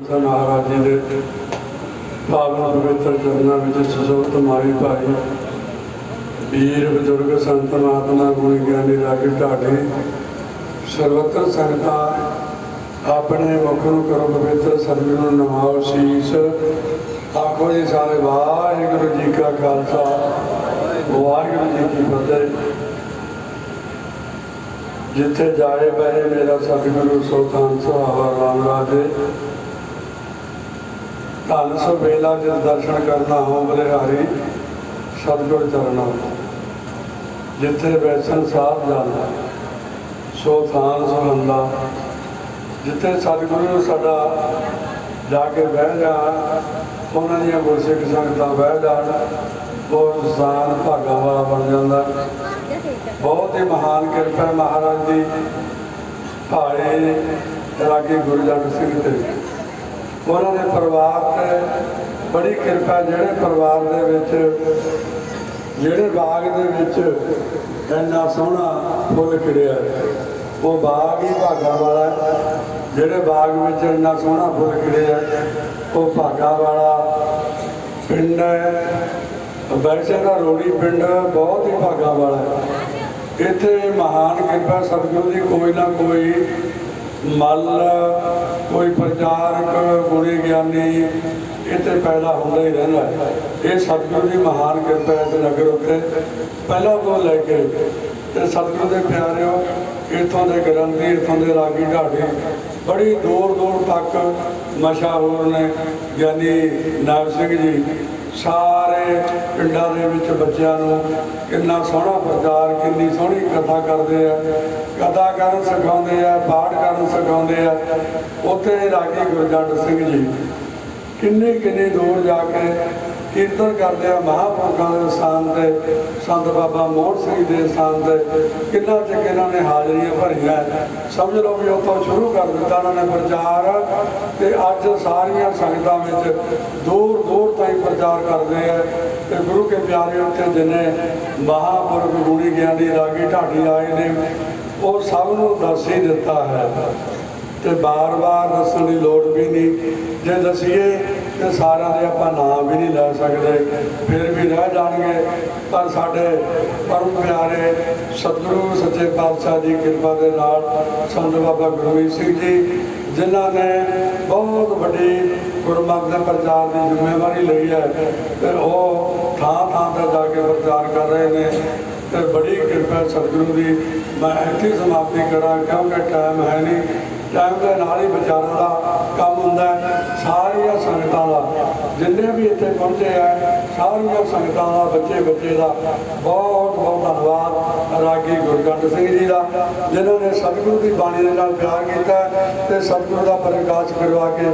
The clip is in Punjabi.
ਮਹਾਰਾਜ ਜੀ ਦੇ ਪਾਵਨ ਪਵਿੱਤਰ ਚਰਨਾਂ ਵਿੱਚ ਸੁਸੋਤ ਮਾਈ ਭਾਈ, ਵੀਰ ਬਜ਼ੁਰਗ ਸੰਤ ਮਹਾਤਮਾ ਗੁਣ ਗਿਆਨੀ ਰਾਗੀ ਢਾਡੇ, ਸਰਵਤਰ ਸੰਗਤਾਂ ਆਪਣੇ ਮੁਖ ਨੂੰ ਕਰੋ ਪਵਿੱਤਰ ਸਤਿਗੁਰੂ ਨਮਾਓ ਸੀਸ। ਆਖੋ ਜੀ ਸਾਰੇ ਵਾਹਿਗੁਰੂ ਜੀ ਕਾ ਖਾਲਸਾ, ਵਾਹਿਗੁਰੂ ਜੀ ਕੀ ਫਤਿਹ। ਜਿੱਥੇ ਜਾਏ ਬਹਿ ਮੇਰਾ ਸਤਿਗੁਰੂ ਸੁਲਤਾਨ ਸਾਹਿਬ ਰਾਮ ਰਾਜੇ। ਧੰਨ ਸੋ ਵੇਲਾ ਜਿਸ ਦਰਸ਼ਨ ਕਰਨਾ ਹੋ ਬਲਿਹਾਰੀ ਸਤਿਗੁਰ ਚਰਨਾਂ ਜਿੱਥੇ ਬੈਸਨ ਸਾਹਿਬ ਜਾਂਦਾ, ਸੋ ਥਾਨ ਸੁਹੰਦਾ ਜਿੱਥੇ ਸਤਿਗੁਰੂ ਸਾਡਾ ਜਾ ਕੇ ਬਹਿ ਜਾ, ਉਹਨਾਂ ਦੀਆਂ ਗੁਰਸਿੱਖ ਸੰਗਤਾਂ ਬਹਿ ਜਾਣ ਉਹ ਇਨਸਾਨ ਭਾਗਾ ਵਾਲਾ ਬਣ ਜਾਂਦਾ। ਬਹੁਤ ਹੀ ਮਹਾਨ ਕਿਰਪਾ ਹੈ ਮਹਾਰਾਜ ਦੀ, ਭਾਏ ਰਾਗੀ ਗੁਰਜੰਟ ਸਿੰਘ ਤੇ। ਉਹਨਾਂ ਦੇ ਪਰਿਵਾਰ ਬੜੀ ਕਿਰਪਾ ਜਿਹੜੇ ਪਰਿਵਾਰ ਦੇ ਵਿੱਚ, ਜਿਹੜੇ ਬਾਗ ਦੇ ਵਿੱਚ ਇੰਨਾ ਸੋਹਣਾ ਫੁੱਲ ਖਿੜਿਆ। ਉਹ ਬਾਗ ਹੀ ਭਾਗਾ ਵਾਲਾ ਜਿਹੜੇ ਬਾਗ ਵਿੱਚ ਇੰਨਾ ਸੋਹਣਾ ਫੁੱਲ ਖਿੜਿਆ, ਉਹ ਭਾਗਾ ਵਾਲਾ ਪਿੰਡ ਹੈ। ਵੈਸੇ ਦਾ ਰੋੜੀ ਪਿੰਡ ਬਹੁਤ ਹੀ ਭਾਗਾ ਵਾਲਾ ਇੱਥੇ ਮਹਾਨ ਕਿਰਪਾ ਸਤਿਗੁਰੂ ਦੀ ਕੋਈ ਨਾ ਕੋਈ ਮੱਲ, ਕੋਈ ਪ੍ਰਚਾਰਕ ਗੁਣੀ ਗਿਆਨੀ ਇੱਥੇ ਪੈਦਾ ਹੁੰਦਾ ਹੀ ਰਹਿੰਦਾ ਇਹ ਸਤਿਗੁਰੂ ਦੀ ਮਹਾਨ ਕਿਰਪਾ ਹੈ ਤੇ ਨਗਰ ਉੱਤੇ ਪਹਿਲਾਂ ਤੋਂ ਲੈ ਕੇ ਤੇ ਸਤਿਗੁਰੂ ਦੇ ਪਿਆਰਿਓ, ਇੱਥੋਂ ਦੇ ਗ੍ਰੰਥੀ, ਇੱਥੋਂ ਦੇ ਰਾਗੀ ਢਾਡੀ ਬੜੀ ਦੂਰ ਦੂਰ ਤੱਕ ਮਸ਼ਹੂਰ ਨੇ। ਗਿਆਨੀ ਨਾਮ ਸਿੰਘ ਜੀ, ਸਾਰੇ ਪਿੰਡਾਂ ਦੇ ਵਿੱਚ ਬੱਚਿਆਂ ਨੂੰ ਕਿੰਨਾ ਸੋਹਣਾ ਪ੍ਰਚਾਰ, ਕਿੰਨੀ ਸੋਹਣੀ ਕਥਾ ਕਰਦੇ ਆ। ਕਥਾ ਕਰਨ ਸਿਖਾਉਂਦੇ ਆ, ਪਾਠ ਕਰਨ ਸਿਖਾਉਂਦੇ ਆ। ਉੱਥੇ ਰਾਗੀ ਗੁਰਜੰਟ ਸਿੰਘ ਜੀ, ਕਿੰਨੇ ਕਿੰਨੇ ਦੂਰ ਜਾ ਕੇ ਕੀਰਤਨ ਕਰਦੇ ਆ ਮਹਾਂਪੁਰਖਾਂ ਦੇ ਸਥਾਨ ਤੇ, ਸੰਤ ਬਾਬਾ ਮੋਹਨ ਸਿੰਘ ਦੇ ਸਥਾਨ ਤੇ। ਕਿੰਨਾ ਤੇ ਇਹਨਾਂ ਨੇ ਹਾਜ਼ਰੀਆਂ ਭਰੀਆਂ ਸਮਝ ਲਓ ਵੀ ਉੱਥੋਂ ਸ਼ੁਰੂ ਕਰ ਦਿੱਤਾ ਉਹਨਾਂ ਨੇ ਪ੍ਰਚਾਰ। ਤੇ ਅੱਜ ਸਾਰੀਆਂ ਸੰਗਤਾਂ ਵਿੱਚ ਦੂਰ ਦੂਰ ਤਾਈਂ ਪ੍ਰਚਾਰ ਕਰਦੇ ਆ। ਤੇ ਗੁਰੂ ਕੇ ਪਿਆਰੇ ਉੱਥੇ ਜਿੰਨੇ ਮਹਾਂਪੁਰਖ ਗੁਣੀ ਗਿਆਨੀ ਰਾਗੀ ਢਾਡੀ ਆਏ ਨੇ, ਉਹ ਸਭ ਨੂੰ ਦੱਸ ਹੀ ਦਿੱਤਾ ਹੈ। ਤੇ ਬਾਰ-ਬਾਰ ਦੱਸਣ ਦੀ ਲੋੜ ਵੀ ਨਹੀਂ। ਜੇ ਦਸੀਏ ਤੇ ਸਾਰਿਆਂ ਦੇ ਆਪਾਂ ਨਾਮ ਵੀ ਨਹੀਂ ਲੈ ਸਕਦੇ, ਫਿਰ ਵੀ ਰਹਿ ਜਾਣਗੇ। ਪਰ ਸਾਡੇ ਪਰਮ ਪਿਆਰੇ ਸਤਿਗੁਰੂ ਸੱਚੇ ਪਾਤਸ਼ਾਹ ਦੀ ਕਿਰਪਾ ਦੇ ਨਾਲ ਸੰਤ ਬਾਬਾ ਗੁਰਮੀਤ ਸਿੰਘ ਜੀ, ਜਿਨ੍ਹਾਂ ਨੇ ਬਹੁਤ ਵੱਡੀ ਗੁਰਮਤਿ ਦੇ ਪ੍ਰਚਾਰ ਦੀ ਜ਼ਿੰਮੇਵਾਰੀ ਲਈ ਹੈ ਤੇ ਉਹ ਥਾਂ ਥਾਂ ਤੇ ਜਾ ਕੇ ਪ੍ਰਚਾਰ ਕਰ ਰਹੇ ਨੇ। ਬੜੀ ਸਤਿਗੁਰੂ ਦੀ, ਮੈਂ ਇੱਥੇ ਸਮਾਪਤੀ ਕਰਾਂ, ਕਿਉਂਕਿ ਟਾਈਮ ਹੈ ਨਹੀਂ। ਟਾਈਮ ਦੇ ਨਾਲ ਹੀ ਵਿਚਾਰਾਂ ਦਾ ਕੰਮ ਹੁੰਦਾ ਸਾਰੀਆਂ ਸੰਗਤਾਂ ਦਾ। ਜਿੰਨੇ ਵੀ ਇੱਥੇ ਪਹੁੰਚੇ ਆ, ਸਾਰੀਆਂ ਸੰਗਤਾਂ ਦਾ ਬੱਚੇ ਬੱਚੇ ਦਾ ਬਹੁਤ ਬਹੁਤ ਧੰਨਵਾਦ। ਰਾਗੀ ਗੁਰਜੰਟ ਸਿੰਘ ਜੀ ਦਾ, ਜਿਨ੍ਹਾਂ ਨੇ ਸਤਿਗੁਰੂ ਦੀ ਬਾਣੀ ਦੇ ਨਾਲ ਪਿਆਰ ਕੀਤਾ ਤੇ ਸਤਿਗੁਰੂ ਦਾ ਪ੍ਰਕਾਸ਼ ਕਰਵਾ ਕੇ